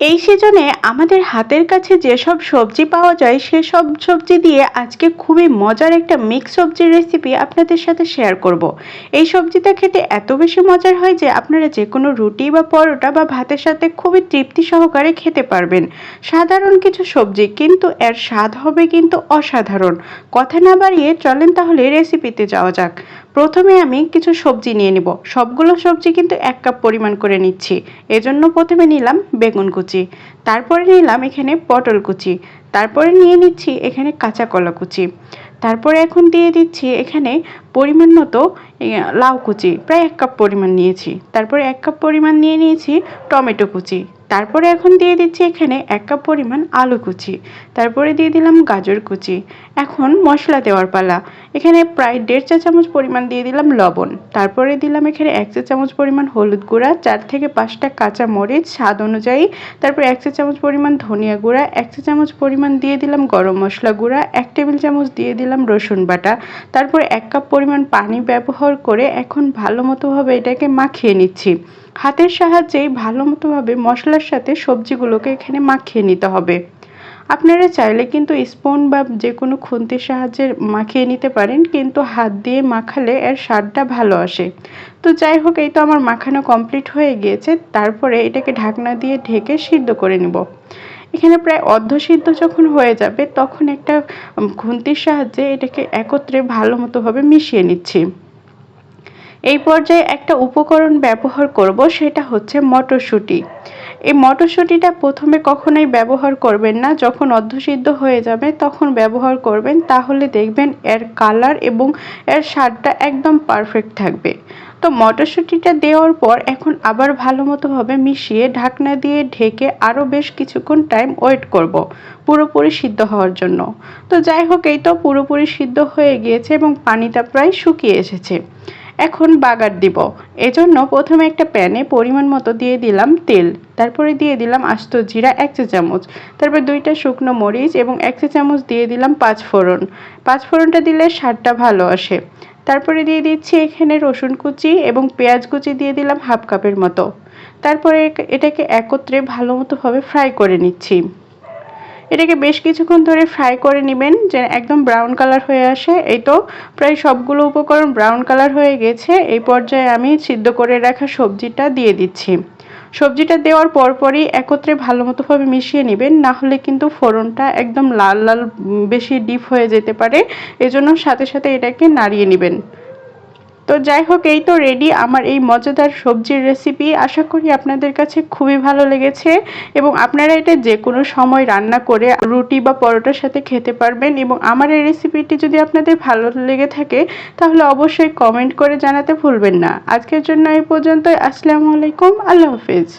এই সিজনে আমাদের হাতের কাছে যেসব সবজি পাওয়া যায়, সেসব সবজি দিয়ে আজকে খুবই মজার একটা মিক্স সবজির রেসিপি আপনাদের সাথে শেয়ার করব। এই সবজিটা খেতে এত বেশি মজার হয় যে আপনারা যে কোনো রুটি বা পরোটা বা ভাতের সাথে খুবই তৃপ্তি সহকারে খেতে পারবেন। সাধারণ কিছু সবজি, কিন্তু এর স্বাদ হবে কিন্তু অসাধারণ। কথা না বাড়িয়ে চলেন তাহলে রেসিপিতে যাওয়া যাক। প্রথমে আমি কিছু সবজি নিয়ে নিব। সবগুলো সবজি কিন্তু এক কাপ পরিমাণ করে নিচ্ছি। এজন্য প্রথমে নিলাম বেগুন কুচি। তারপরে নিলাম এখানে পটল কুচি। তারপরে নিয়ে নিচ্ছি এখানে কাঁচা কলা কুচি। তারপরে এখন দিয়ে দিচ্ছি এখানে পরিমাণ মতো লাউ কুচি। প্রায় এক কাপ পরিমাণ নিয়েছি। তারপরে এক কাপ পরিমাণ নিয়ে নিয়েছি টমেটো কুচি। তারপরে এখন দিয়ে দিচ্ছি এখানে এক কাপ পরিমাণ আলু কুচি। তারপরে দিয়ে দিলাম গাজর কুচি। এখন মশলা দেওয়ার পালা। এখানে প্রায় দেড় চা চামচ পরিমাণ দিয়ে দিলাম লবণ। তারপরে দিলাম এখানে এক চা চামচ পরিমাণ হলুদ গুঁড়া, চার থেকে পাঁচটা কাঁচা মরিচ স্বাদ অনুযায়ী। তারপর এক চা চামচ পরিমাণ ধনিয়া গুঁড়া, এক চা চামচ পরিমাণ দিয়ে দিলাম গরম মশলা গুঁড়া, এক টেবিল চামচ দিয়ে দিলাম রসুন বাটা। তারপর এক কাপ পরিমাণ পানি ব্যবহার করে এখন ভালো মতোভাবে এটাকে মাখিয়ে নিচ্ছি। হাতের সাহায্যেই ভালো মতোভাবে মশলার সাথে সবজিগুলোকে এখানে মাখিয়ে নিতে হবে। আপনারা চাইলে কিন্তু স্পুন বা যে কোনো খুন্তির সাহায্যে মাখিয়ে নিতে পারেন, কিন্তু হাত দিয়ে মাখালে এর স্বাদটা ভালো আসে। তো যাই হোক, এই তো আমার মাখানো কমপ্লিট হয়ে গিয়েছে। তারপরে এটাকে ঢাকনা দিয়ে ঢেকে সিদ্ধ করে নিব। এখানে প্রায় অর্ধসিদ্ধ যখন হয়ে যাবে, তখন একটা খুন্তির সাহায্যে এটাকে একত্রে ভালো মতোভাবে মিশিয়ে নিচ্ছি। এই পর্যায়ে একটা উপকরণ ব্যবহার করব, সেটা হচ্ছে মটরশুঁটি। এই মটরশুঁটিটা প্রথমে কখনোই ব্যবহার করবেন না। যখন অর্ধসিদ্ধ হয়ে যাবে, তখন ব্যবহার করবেন। তাহলে দেখবেন এর কালার এবং এর স্বাদটা একদম পারফেক্ট থাকবে। তো মটরশুঁটিটা দেওয়ার পর এখন আবার ভালো মতোভাবে মিশিয়ে ঢাকনা দিয়ে ঢেকে আরও বেশ কিছুক্ষণ টাইম ওয়েট করব, পুরোপুরি সিদ্ধ হওয়ার জন্য। তো যাই হোক, এই তো পুরোপুরি সিদ্ধ হয়ে গিয়েছে এবং পানিটা প্রায় শুকিয়ে এসেছে। এখন বাগার দিব। এজন্য প্রথমে একটা প্যানে পরিমাণ মতো দিয়ে দিলাম তেল। তারপরে দিয়ে দিলাম আস্ত জিরা এক চা চামচ। তারপর দুইটা শুকনো মরিচ এবং এক চা চামচ দিয়ে দিলাম পাঁচ ফোড়ন। পাঁচ ফোড়নটা দিলে স্বাদটা ভালো আসে। তারপরে দিয়ে দিচ্ছি এখানে রসুন কুচি এবং পেঁয়াজ কুচি দিয়ে দিলাম হাফ কাপের মতো। তারপরে এটাকে একত্রে ভালো মতোভাবে ফ্রাই করে নিচ্ছি। এটাকে বেশ কিছুক্ষণ ধরে ফ্রাই করে নেবেন যে একদম ব্রাউন কালার হয়ে আসে। এই তো, প্রায় সবগুলো উপকরণ ব্রাউন কালার হয়ে গেছে। এই পর্যায়ে আমি সিদ্ধ করে রাখা সবজিটা দিয়ে দিচ্ছি। সবজিটা দেওয়ার পরপরই একত্রে ভালো মতোভাবে মিশিয়ে নেবেন, না হলে কিন্তু ফোড়নটা একদম লাল লাল বেশি ডিপ হয়ে যেতে পারে। এজন্য সাথে সাথে এটাকে নাড়িয়ে নেবেন। তো যাই হোক, এই তো রেডি আমার এই মজাদার সবজির রেসিপি আশা করি আপনাদের কাছে খুবই ভালো লেগেছে এবং আপনারা এটা যে কোনো সময় রান্না করে রুটি বা পরোটার সাথে খেতে পারবেন এবং আমার এই রেসিপিটি যদি আপনাদের ভালো লেগে থাকে, তাহলে অবশ্যই কমেন্ট করে জানাতে ভুলবেন না। আজকের জন্য এই পর্যন্তই। আসসালামু আলাইকুম। আল্লাহ হাফিজ।